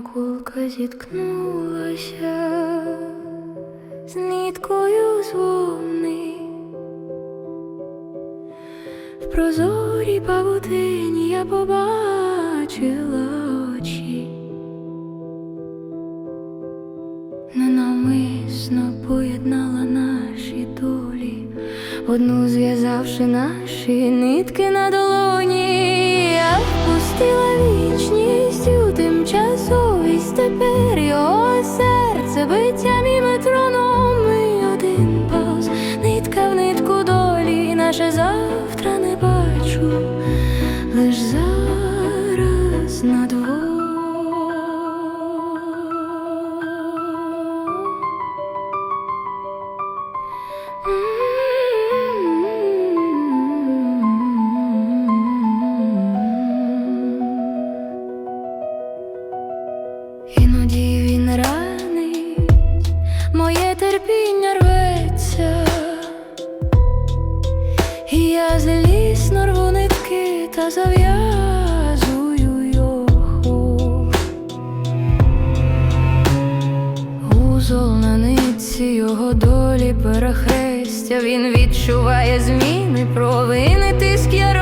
Нитка зіткнулася з ниткою з В прозорій павутині я побачила очі, ненавмисно поєднала наші долі, одну зв'язавши наші нитки на долоні, я впустила наше завтра зав'язую його. Узол на його долі перехрестя, він відчуває зміни, провини тиск. Я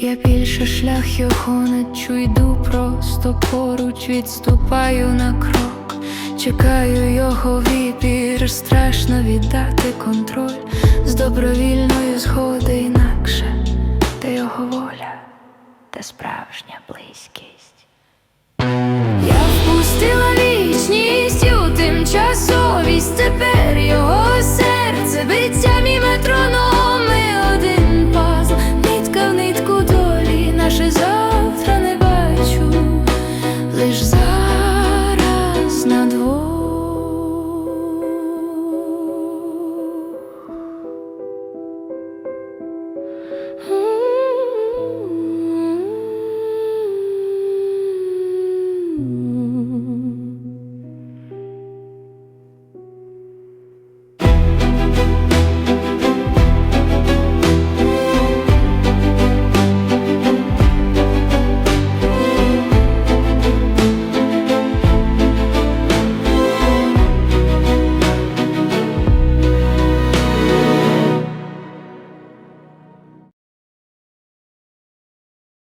Я більше шлях його не чуйду, просто поруч відступаю на крок, чекаю його відбір, страшно віддати контроль з добровільної згоди інакше, де його воля, та справжня близькість. Я впустила вічність у тимчасовість тепер його.